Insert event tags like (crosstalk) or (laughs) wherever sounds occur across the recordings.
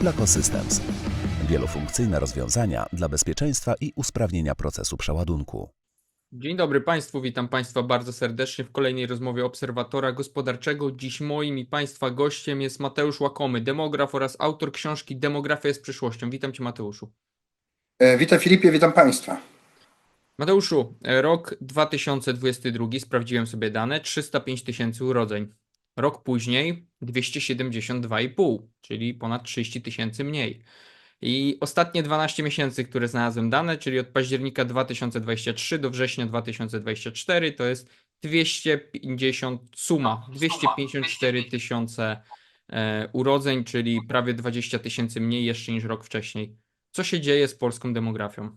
Placo Systems. Wielofunkcyjne rozwiązania dla bezpieczeństwa i usprawnienia procesu przeładunku. Dzień dobry Państwu, witam Państwa bardzo serdecznie w kolejnej rozmowie Obserwatora Gospodarczego. Dziś moim i Państwa gościem jest Mateusz Łakomy, demograf oraz autor książki Demografia jest przyszłością. Witam Cię Mateuszu. E, Witam Filipie, witam Państwa. Mateuszu, e, rok 2022, sprawdziłem sobie dane, 305 tysięcy urodzeń. Rok później 272,5, czyli ponad 30 tysięcy mniej. I ostatnie 12 miesięcy, które znalazłem dane, czyli od października 2023 do września 2024, to jest 250 suma, 254 tysiące e, urodzeń, czyli prawie 20 tysięcy mniej jeszcze niż rok wcześniej. Co się dzieje z polską demografią?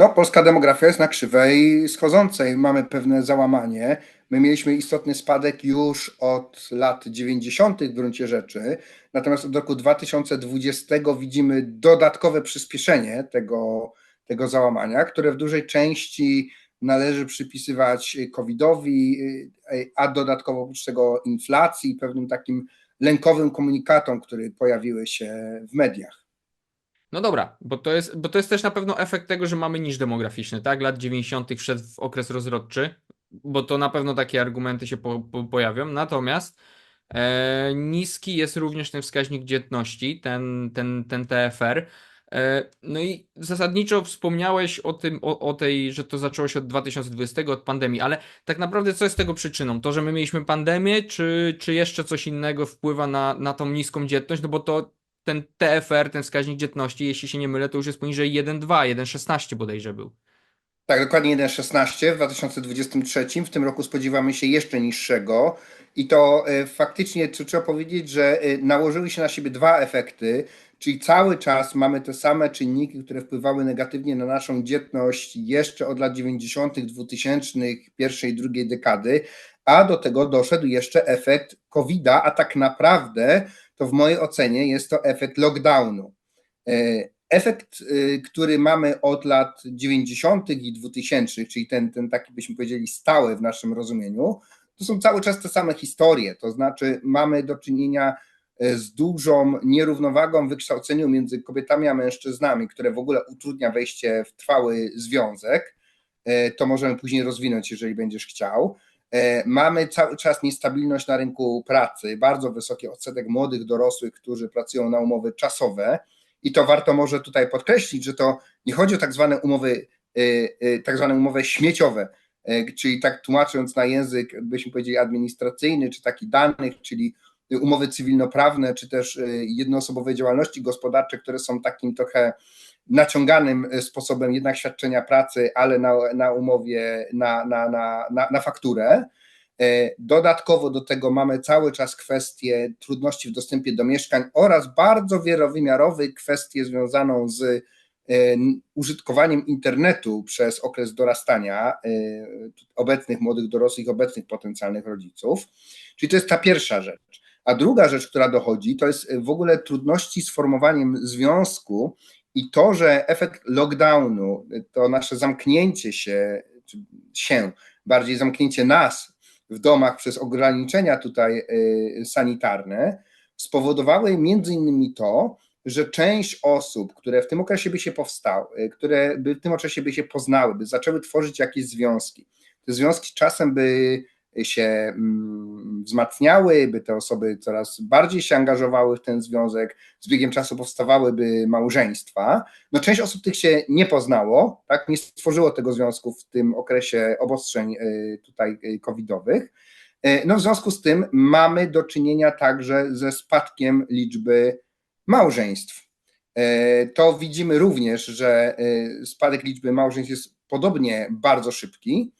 No, polska demografia jest na krzywej schodzącej. Mamy pewne załamanie. My mieliśmy istotny spadek już od lat 90. w gruncie rzeczy, natomiast od roku 2020 widzimy dodatkowe przyspieszenie tego, tego załamania, które w dużej części należy przypisywać COVID-owi, a dodatkowo oprócz tego inflacji i pewnym takim lękowym komunikatom, które pojawiły się w mediach. No dobra, bo to jest, bo to jest też na pewno efekt tego, że mamy niż demograficzny, tak? Lat 90. wszedł w okres rozrodczy, bo to na pewno takie argumenty się po, po, pojawią. Natomiast e, niski jest również ten wskaźnik dzietności, ten, ten, ten TFR. E, no i zasadniczo wspomniałeś o tym, o, o tej, że to zaczęło się od 2020, od pandemii, ale tak naprawdę co jest tego przyczyną? To, że my mieliśmy pandemię, czy, czy jeszcze coś innego wpływa na, na tą niską dzietność? No bo to ten TFR, ten wskaźnik dzietności, jeśli się nie mylę, to już jest poniżej 1,2, 1,16 bodajże był. Tak, dokładnie 1,16 w 2023. W tym roku spodziewamy się jeszcze niższego. I to e, faktycznie trzeba powiedzieć, że e, nałożyły się na siebie dwa efekty, czyli cały czas mamy te same czynniki, które wpływały negatywnie na naszą dzietność jeszcze od lat 90., 2000, pierwszej, drugiej dekady, a do tego doszedł jeszcze efekt COVID-a, a tak naprawdę to w mojej ocenie jest to efekt lockdownu. E, efekt, który mamy od lat 90. i 2000, czyli ten, ten taki byśmy powiedzieli stały w naszym rozumieniu, to są cały czas te same historie. To znaczy, mamy do czynienia z dużą nierównowagą w wykształceniu między kobietami a mężczyznami, które w ogóle utrudnia wejście w trwały związek. E, to możemy później rozwinąć, jeżeli będziesz chciał. Mamy cały czas niestabilność na rynku pracy, bardzo wysoki odsetek młodych dorosłych, którzy pracują na umowy czasowe. I to warto może tutaj podkreślić, że to nie chodzi o tak zwane umowy, tak zwane umowy śmieciowe, czyli tak tłumacząc na język, byśmy powiedzieli administracyjny, czy taki danych, czyli umowy cywilnoprawne, czy też jednoosobowe działalności gospodarcze, które są takim trochę naciąganym sposobem jednak świadczenia pracy, ale na, na umowie, na, na, na, na, na fakturę. Dodatkowo do tego mamy cały czas kwestię trudności w dostępie do mieszkań oraz bardzo wielowymiarowy kwestię związaną z użytkowaniem internetu przez okres dorastania obecnych młodych dorosłych, obecnych potencjalnych rodziców. Czyli to jest ta pierwsza rzecz. A druga rzecz, która dochodzi, to jest w ogóle trudności z formowaniem związku i to, że efekt lockdownu, to nasze zamknięcie się, się, bardziej zamknięcie nas w domach przez ograniczenia tutaj sanitarne, spowodowały między innymi to, że część osób, które w tym okresie by się powstały, które by w tym okresie by się poznały, by zaczęły tworzyć jakieś związki, te związki czasem by się wzmacniały, by te osoby coraz bardziej się angażowały w ten związek, z biegiem czasu powstawałyby małżeństwa. No część osób tych się nie poznało, tak, nie stworzyło tego związku w tym okresie obostrzeń tutaj covidowych. No w związku z tym mamy do czynienia także ze spadkiem liczby małżeństw. To widzimy również, że spadek liczby małżeństw jest podobnie bardzo szybki.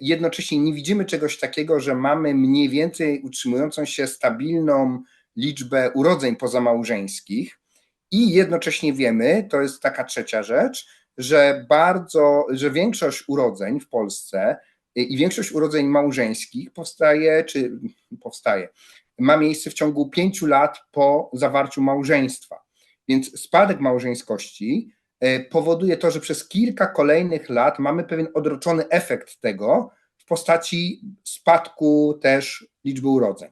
Jednocześnie nie widzimy czegoś takiego, że mamy mniej więcej utrzymującą się stabilną liczbę urodzeń pozamałżeńskich i jednocześnie wiemy, to jest taka trzecia rzecz, że bardzo, że większość urodzeń w Polsce i większość urodzeń małżeńskich powstaje, czy powstaje, ma miejsce w ciągu pięciu lat po zawarciu małżeństwa. Więc spadek małżeńskości powoduje to, że przez kilka kolejnych lat mamy pewien odroczony efekt tego w postaci spadku też liczby urodzeń.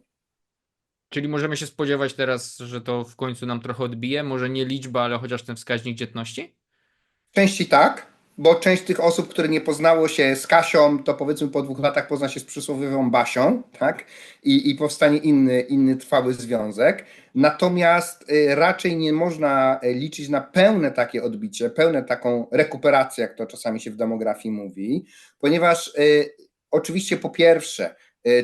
Czyli możemy się spodziewać teraz, że to w końcu nam trochę odbije, może nie liczba, ale chociaż ten wskaźnik dzietności? Części tak, bo część tych osób, które nie poznało się z Kasią, to powiedzmy po dwóch latach pozna się z przysłowiową Basią, tak? I, i powstanie inny, inny trwały związek. Natomiast y, raczej nie można y, liczyć na pełne takie odbicie, pełne taką rekuperację, jak to czasami się w demografii mówi, ponieważ y, oczywiście po pierwsze,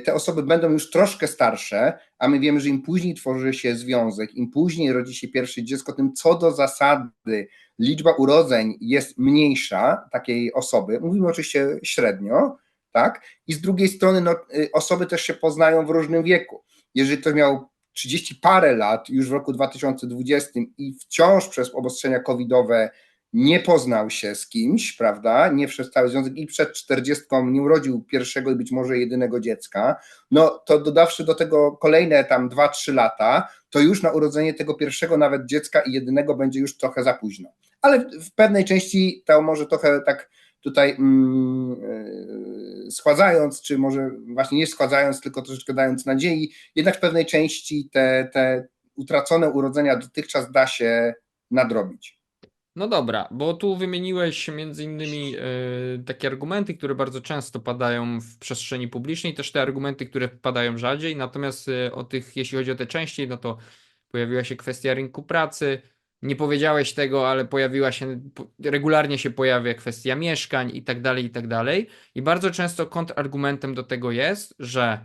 te osoby będą już troszkę starsze, a my wiemy, że im później tworzy się związek, im później rodzi się pierwsze dziecko, tym co do zasady liczba urodzeń jest mniejsza takiej osoby, mówimy oczywiście średnio, tak? I z drugiej strony no, y, osoby też się poznają w różnym wieku. Jeżeli ktoś miał 30 parę lat już w roku 2020 i wciąż przez obostrzenia covidowe nie poznał się z kimś, prawda? Nie w cały związek i przed 40 nie urodził pierwszego i być może jedynego dziecka, no to dodawszy do tego kolejne tam 2-3 lata, to już na urodzenie tego pierwszego nawet dziecka i jedynego będzie już trochę za późno. Ale w- pewnej części to może trochę tak tutaj mm, yy, schładzając, czy może właśnie nie schładzając, tylko troszeczkę dając nadziei, jednak w pewnej części te, te utracone urodzenia dotychczas da się nadrobić. No dobra, bo tu wymieniłeś między innymi e, takie argumenty, które bardzo często padają w przestrzeni publicznej, też te argumenty, które padają rzadziej, natomiast e, o tych, jeśli chodzi o te częściej, no to pojawiła się kwestia rynku pracy, nie powiedziałeś tego, ale pojawiła się, regularnie się pojawia kwestia mieszkań i tak dalej, i tak dalej. I bardzo często kontrargumentem do tego jest, że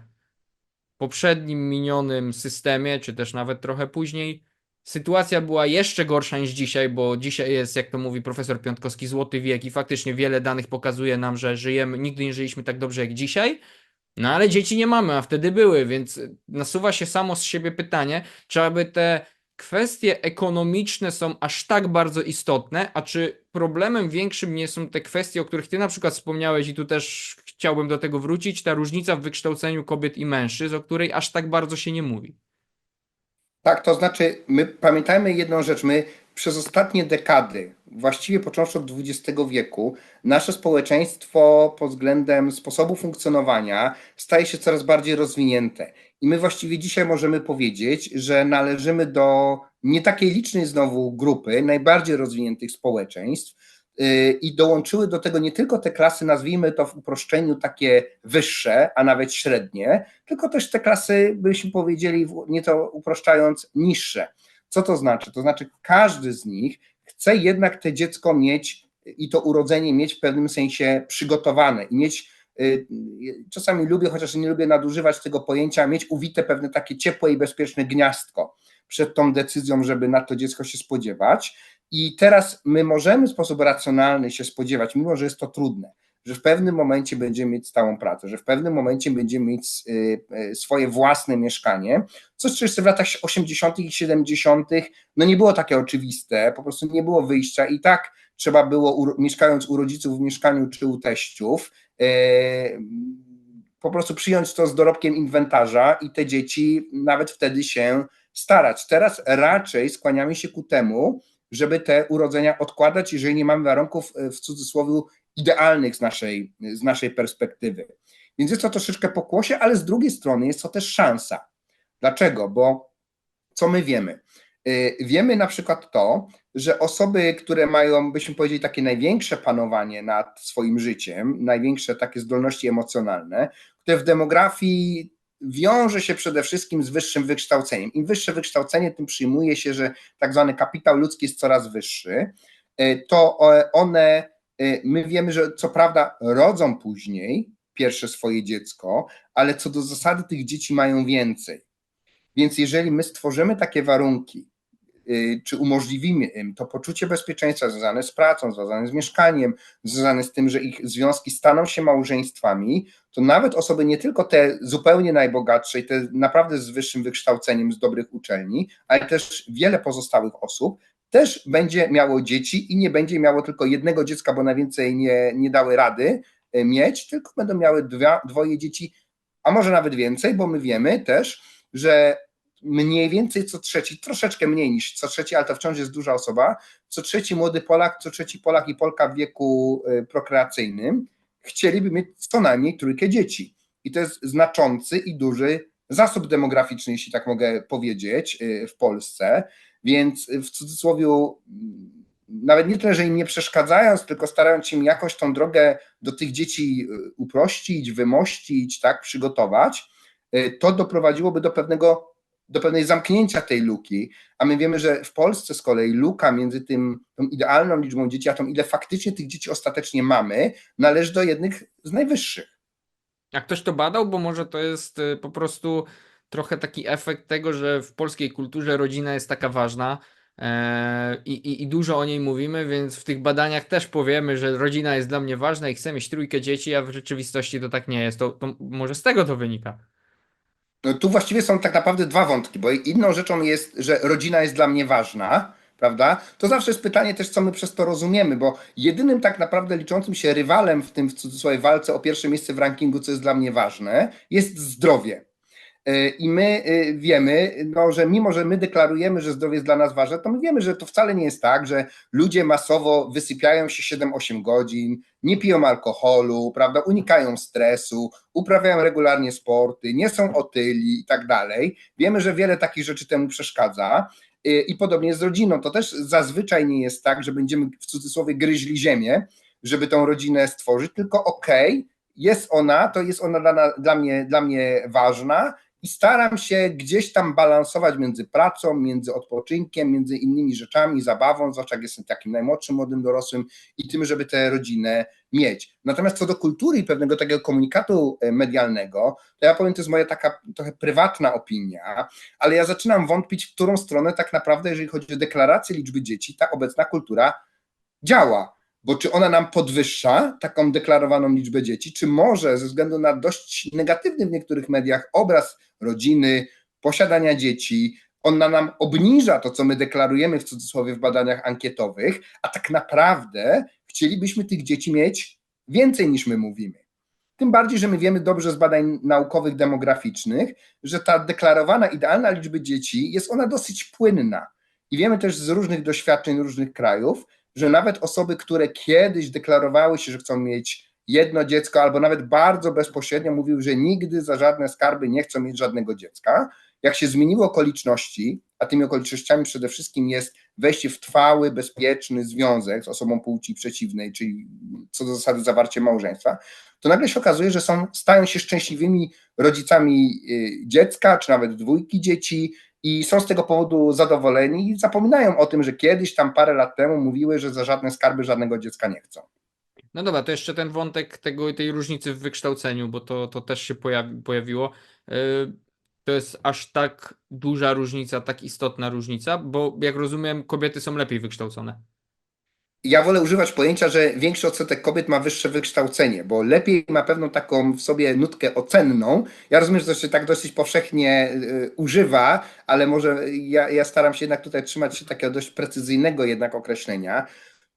w poprzednim minionym systemie, czy też nawet trochę później, sytuacja była jeszcze gorsza niż dzisiaj, bo dzisiaj jest, jak to mówi profesor Piątkowski, złoty wiek i faktycznie wiele danych pokazuje nam, że żyjemy, nigdy nie żyliśmy tak dobrze jak dzisiaj. No ale dzieci nie mamy, a wtedy były, więc nasuwa się samo z siebie pytanie, czy aby te kwestie ekonomiczne są aż tak bardzo istotne, a czy problemem większym nie są te kwestie, o których ty na przykład wspomniałeś i tu też chciałbym do tego wrócić, ta różnica w wykształceniu kobiet i mężczyzn, o której aż tak bardzo się nie mówi. Tak, to znaczy, my pamiętajmy jedną rzecz, my przez ostatnie dekady, właściwie począwszy od XX wieku, nasze społeczeństwo pod względem sposobu funkcjonowania staje się coraz bardziej rozwinięte. I my właściwie dzisiaj możemy powiedzieć, że należymy do nie takiej licznej znowu grupy najbardziej rozwiniętych społeczeństw, i dołączyły do tego nie tylko te klasy, nazwijmy to w uproszczeniu takie wyższe, a nawet średnie, tylko też te klasy, byśmy powiedzieli, w- nieco uproszczając, niższe. Co to znaczy? To znaczy, każdy z nich chce jednak te dziecko mieć i to urodzenie mieć w pewnym sensie przygotowane i mieć. y, y, Czasami lubię, chociaż nie lubię nadużywać tego pojęcia, mieć uwite pewne takie ciepłe i bezpieczne gniazdko przed tą decyzją, żeby na to dziecko się spodziewać. I teraz my możemy w sposób racjonalny się spodziewać, mimo że jest to trudne, że w pewnym momencie będziemy mieć stałą pracę, że w pewnym momencie będziemy mieć y, y, swoje własne mieszkanie, co jeszcze w latach 80. i 70. no nie było takie oczywiste, po prostu nie było wyjścia i tak trzeba było, mieszkając u rodziców w mieszkaniu czy u teściów, y, po prostu przyjąć to z dorobkiem inwentarza i te dzieci nawet wtedy się starać. Teraz raczej skłaniamy się ku temu, żeby te urodzenia odkładać, jeżeli nie mamy warunków y, w cudzysłowie idealnych z naszej, z naszej perspektywy. Więc jest to troszeczkę pokłosie, ale z drugiej strony jest to też szansa. Dlaczego? Bo co my wiemy? Y, Wiemy na przykład to, że osoby, które mają, byśmy powiedzieli, takie największe panowanie nad swoim życiem, największe takie zdolności emocjonalne, które w demografii wiąże się przede wszystkim z wyższym wykształceniem. Im wyższe wykształcenie, tym przyjmuje się, że tak zwany kapitał ludzki jest coraz wyższy. Y, To one, y, my wiemy, że co prawda rodzą później pierwsze swoje dziecko, ale co do zasady tych dzieci mają więcej. Więc jeżeli my stworzymy takie warunki, czy umożliwimy im to poczucie bezpieczeństwa związane z pracą, związane z mieszkaniem, związane z tym, że ich związki staną się małżeństwami, to nawet osoby nie tylko te zupełnie najbogatsze i te naprawdę z wyższym wykształceniem z dobrych uczelni, ale też wiele pozostałych osób też będzie miało dzieci i nie będzie miało tylko jednego dziecka, bo na więcej nie, nie dały rady y, mieć, tylko będą miały dwa, dwoje dzieci, a może nawet więcej, bo my wiemy też, że mniej więcej co trzeci, troszeczkę mniej niż co trzeci, ale to wciąż jest duża osoba, co trzeci młody Polak, co trzeci Polak i Polka w wieku y, prokreacyjnym chcieliby mieć co najmniej trójkę dzieci. I to jest znaczący i duży zasób demograficzny, jeśli tak mogę powiedzieć, y, w Polsce, więc w cudzysłowie nawet nie tyle, że im nie przeszkadzając, tylko starając się im jakoś tą drogę do tych dzieci y, uprościć, wymościć, tak, przygotować, y, to doprowadziłoby do pewnego do pewnej zamknięcia tej luki, a my wiemy, że w Polsce z kolei luka między tym, tą idealną liczbą dzieci, a tą ile faktycznie tych dzieci ostatecznie mamy, należy do jednych z najwyższych. A ktoś to badał, bo może to jest y, po prostu trochę taki efekt tego, że w polskiej kulturze rodzina jest taka ważna e, i, i, i dużo o niej mówimy, więc w tych badaniach też powiemy, że rodzina jest dla mnie ważna i chcę mieć trójkę dzieci, a w rzeczywistości to tak nie jest. To, to może z tego to wynika. No, tu właściwie są tak naprawdę dwa wątki, bo inną rzeczą jest, że rodzina jest dla mnie ważna, prawda? To zawsze jest pytanie też, co my przez to rozumiemy, bo jedynym tak naprawdę liczącym się rywalem w tym w cudzysłowie walce o pierwsze miejsce w rankingu, co jest dla mnie ważne, jest zdrowie. Y, I my y, wiemy, no, że mimo, że my deklarujemy, że zdrowie jest dla nas ważne, to my wiemy, że to wcale nie jest tak, że ludzie masowo wysypiają się 7-8 godzin, nie piją alkoholu, prawda, unikają stresu, uprawiają regularnie sporty, nie są otyli i tak dalej. Wiemy, że wiele takich rzeczy temu przeszkadza. Y, I podobnie z rodziną. To też zazwyczaj nie jest tak, że będziemy w cudzysłowie gryźli ziemię, żeby tą rodzinę stworzyć, tylko okej, okay, jest ona, to jest ona dla, dla, mnie, dla mnie ważna i staram się gdzieś tam balansować między pracą, między odpoczynkiem, między innymi rzeczami, zabawą, zwłaszcza jak jestem takim najmłodszym młodym dorosłym i tym, żeby tę rodzinę mieć. Natomiast co do kultury i pewnego takiego komunikatu e, medialnego, to ja powiem, to jest moja taka trochę prywatna opinia, ale ja zaczynam wątpić, w którą stronę tak naprawdę, jeżeli chodzi o deklarację liczby dzieci, ta obecna kultura działa bo czy ona nam podwyższa taką deklarowaną liczbę dzieci, czy może ze względu na dość negatywny w niektórych mediach obraz rodziny, posiadania dzieci, ona nam obniża to, co my deklarujemy w cudzysłowie w badaniach ankietowych, a tak naprawdę chcielibyśmy tych dzieci mieć więcej niż my mówimy. Tym bardziej, że my wiemy dobrze z badań naukowych, demograficznych, że ta deklarowana idealna liczba dzieci jest ona dosyć płynna. I wiemy też z różnych doświadczeń różnych krajów, że nawet osoby, które kiedyś deklarowały się, że chcą mieć jedno dziecko, albo nawet bardzo bezpośrednio mówiły, że nigdy za żadne skarby nie chcą mieć żadnego dziecka, jak się zmieniły okoliczności, a tymi okolicznościami przede wszystkim jest wejście w trwały, bezpieczny związek z osobą płci przeciwnej, czyli co do zasady zawarcie małżeństwa, to nagle się okazuje, że są, stają się szczęśliwymi rodzicami y, dziecka, czy nawet dwójki dzieci, i są z tego powodu zadowoleni i zapominają o tym, że kiedyś tam parę lat temu mówiły, że za żadne skarby żadnego dziecka nie chcą. No dobra, to jeszcze ten wątek tego, tej różnicy w wykształceniu, bo to, to też się pojawi, pojawiło. Yy, to jest aż tak duża różnica, tak istotna różnica, bo jak rozumiem, kobiety są lepiej wykształcone ja wolę używać pojęcia, że większy odsetek kobiet ma wyższe wykształcenie, bo lepiej ma pewną taką w sobie nutkę ocenną. Ja rozumiem, że to się tak dosyć powszechnie y, używa, ale może ja, ja staram się jednak tutaj trzymać się takiego dość precyzyjnego jednak określenia.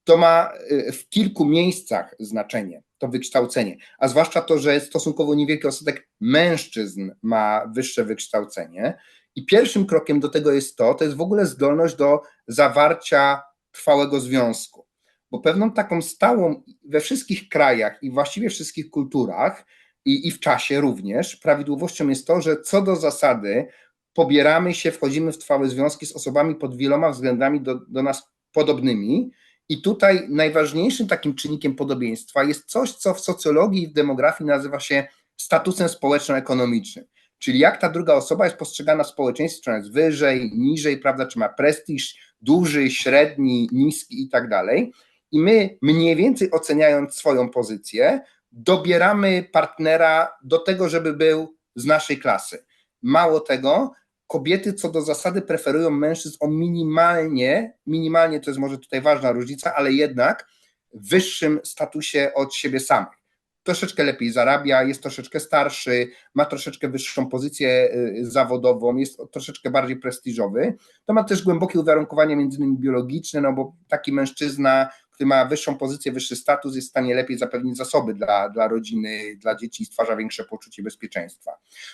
To ma y, w kilku miejscach znaczenie, to wykształcenie, a zwłaszcza to, że stosunkowo niewielki odsetek mężczyzn ma wyższe wykształcenie. I pierwszym krokiem do tego jest to, to jest w ogóle zdolność do zawarcia trwałego związku bo pewną taką stałą we wszystkich krajach i właściwie wszystkich kulturach i, i w czasie również prawidłowością jest to, że co do zasady pobieramy się, wchodzimy w trwałe związki z osobami pod wieloma względami do, do nas podobnymi. I tutaj najważniejszym takim czynnikiem podobieństwa jest coś, co w socjologii i w demografii nazywa się statusem społeczno-ekonomicznym. Czyli jak ta druga osoba jest postrzegana w społeczeństwie, czy ona jest wyżej, niżej, prawda, czy ma prestiż duży, średni, niski i tak dalej i my mniej więcej oceniając swoją pozycję, dobieramy partnera do tego, żeby był z naszej klasy. Mało tego, kobiety co do zasady preferują mężczyzn o minimalnie, minimalnie to jest może tutaj ważna różnica, ale jednak wyższym statusie od siebie samych. Troszeczkę lepiej zarabia, jest troszeczkę starszy, ma troszeczkę wyższą pozycję y, zawodową, jest troszeczkę bardziej prestiżowy. To ma też głębokie uwarunkowania między innymi biologiczne, no bo taki mężczyzna, który ma wyższą pozycję, wyższy status, jest w stanie lepiej zapewnić zasoby dla, dla rodziny, dla dzieci i stwarza większe poczucie bezpieczeństwa.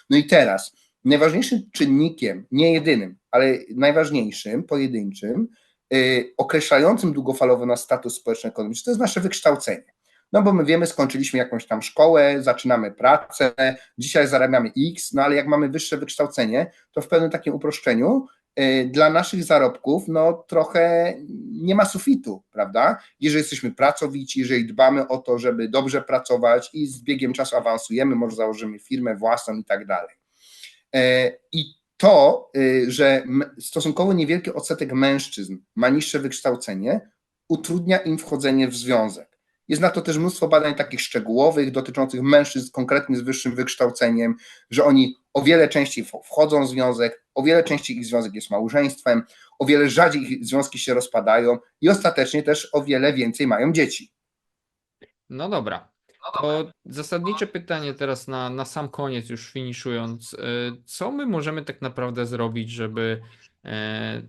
No i teraz, najważniejszym czynnikiem, nie jedynym, ale najważniejszym, pojedynczym, yy, określającym długofalowo nasz status społeczno-ekonomiczny, to jest nasze wykształcenie. no bo my wiemy, skończyliśmy jakąś tam szkołę, zaczynamy pracę, dzisiaj zarabiamy X, no ale jak mamy wyższe wykształcenie, to w pewnym takim uproszczeniu dla naszych zarobków no trochę nie ma sufitu, prawda? Jeżeli jesteśmy pracowici, jeżeli dbamy o to, żeby dobrze pracować i z biegiem czasu awansujemy, może założymy firmę własną i tak dalej. E, I to, y, że stosunkowo niewielki odsetek mężczyzn ma niższe wykształcenie, utrudnia im wchodzenie w związek. Jest na to też mnóstwo badań takich szczegółowych dotyczących mężczyzn konkretnie z wyższym wykształceniem, że oni o wiele częściej wchodzą w związek, o wiele częściej ich związek jest małżeństwem, o wiele rzadziej ich związki się rozpadają i ostatecznie też o wiele więcej mają dzieci. No dobra. To zasadnicze pytanie teraz na, na sam koniec, już finiszując. Y, Co my możemy tak naprawdę zrobić, żeby e,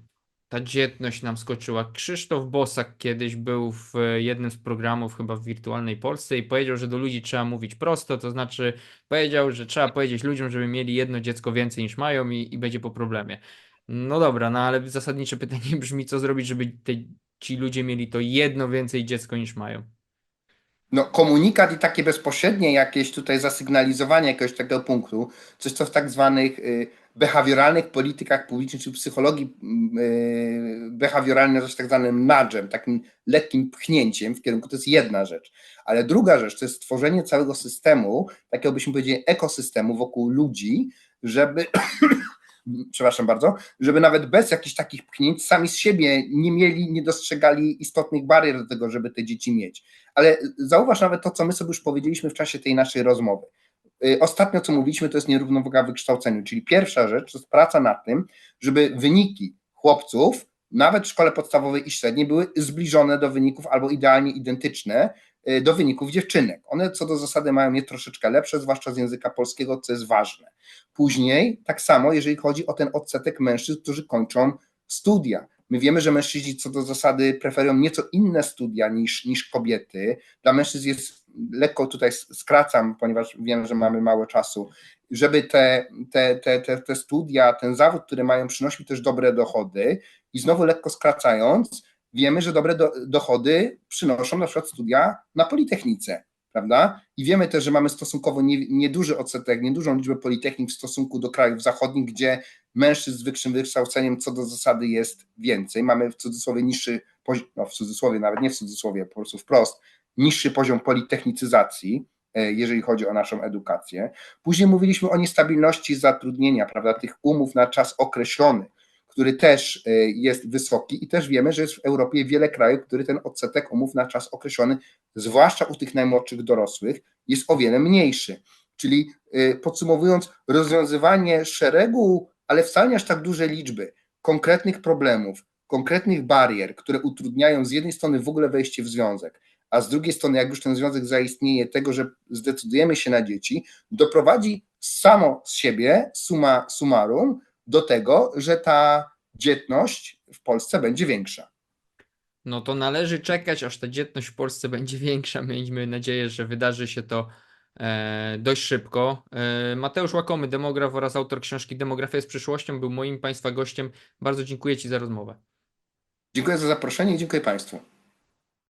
ta dzietność nam skoczyła? Krzysztof Bosak kiedyś był w jednym z programów, chyba w Wirtualnej Polsce, i powiedział, że do ludzi trzeba mówić prosto, to znaczy powiedział, że trzeba powiedzieć ludziom, żeby mieli jedno dziecko więcej niż mają i, i będzie po problemie. No dobra, no ale zasadnicze pytanie (laughs) brzmi, co zrobić, żeby te, ci ludzie mieli to jedno więcej dziecko niż mają? No, komunikat i takie bezpośrednie jakieś tutaj zasygnalizowanie jakiegoś takiego punktu, coś co w tak zwanych y, behawioralnych politykach publicznych czy psychologii mm, y, behawioralnej nazywa tak zwanym nudgem, takim lekkim pchnięciem w kierunku, to jest jedna rzecz. Ale druga rzecz to jest stworzenie całego systemu, takiego byśmy powiedzieli ekosystemu wokół ludzi, żeby przepraszam bardzo, żeby nawet bez jakichś takich pchnięć sami z siebie nie mieli, nie dostrzegali istotnych barier do tego, żeby te dzieci mieć. Ale zauważ nawet to, co my sobie już powiedzieliśmy w czasie tej naszej rozmowy. Y, Ostatnio, co mówiliśmy, to jest nierównowaga w wykształceniu, czyli pierwsza rzecz to jest praca nad tym, żeby wyniki chłopców, nawet w szkole podstawowej i średniej, były zbliżone do wyników albo idealnie identyczne do wyników dziewczynek. One co do zasady mają je troszeczkę lepsze, zwłaszcza z języka polskiego, co jest ważne. Później, tak samo, jeżeli chodzi o ten odsetek mężczyzn, którzy kończą studia. My wiemy, że mężczyźni co do zasady preferują nieco inne studia niż, niż kobiety. Dla mężczyzn jest, lekko tutaj skracam, ponieważ wiem, że mamy mało czasu, żeby te, te, te, te, te studia, ten zawód, który mają, przynosił też dobre dochody. I znowu lekko skracając, wiemy, że dobre do, dochody przynoszą na przykład studia na Politechnice prawda? I wiemy też, że mamy stosunkowo nie- nieduży odsetek, niedużą liczbę politechnik w stosunku do krajów zachodnich, gdzie mężczyzn z wyższym wykształceniem co do zasady jest więcej. Mamy w cudzysłowie niższy poziom, no w cudzysłowie, nawet nie w cudzysłowie, po prostu wprost, niższy poziom politechnicyzacji, e, jeżeli chodzi o naszą edukację. Później mówiliśmy o niestabilności zatrudnienia, prawda, tych umów na czas określony, który też e, jest wysoki i też wiemy, że jest w Europie wiele krajów, który ten odsetek umów na czas określony zwłaszcza u tych najmłodszych dorosłych, jest o wiele mniejszy. Czyli y, podsumowując, rozwiązywanie szeregu, ale wcale nie aż tak dużej liczby konkretnych problemów, konkretnych barier, które utrudniają z jednej strony w ogóle wejście w związek, a z drugiej strony, jak już ten związek zaistnieje, tego, że zdecydujemy się na dzieci, doprowadzi samo z siebie, suma summarum, do tego, że ta dzietność w Polsce będzie większa. No to należy czekać, aż ta dzietność w Polsce będzie większa. Miejmy nadzieję, że wydarzy się to e, dość szybko. E, Mateusz Łakomy, demograf oraz autor książki Demografia jest przyszłością, był moim Państwa gościem. Bardzo dziękuję Ci za rozmowę. Dziękuję za zaproszenie i dziękuję Państwu.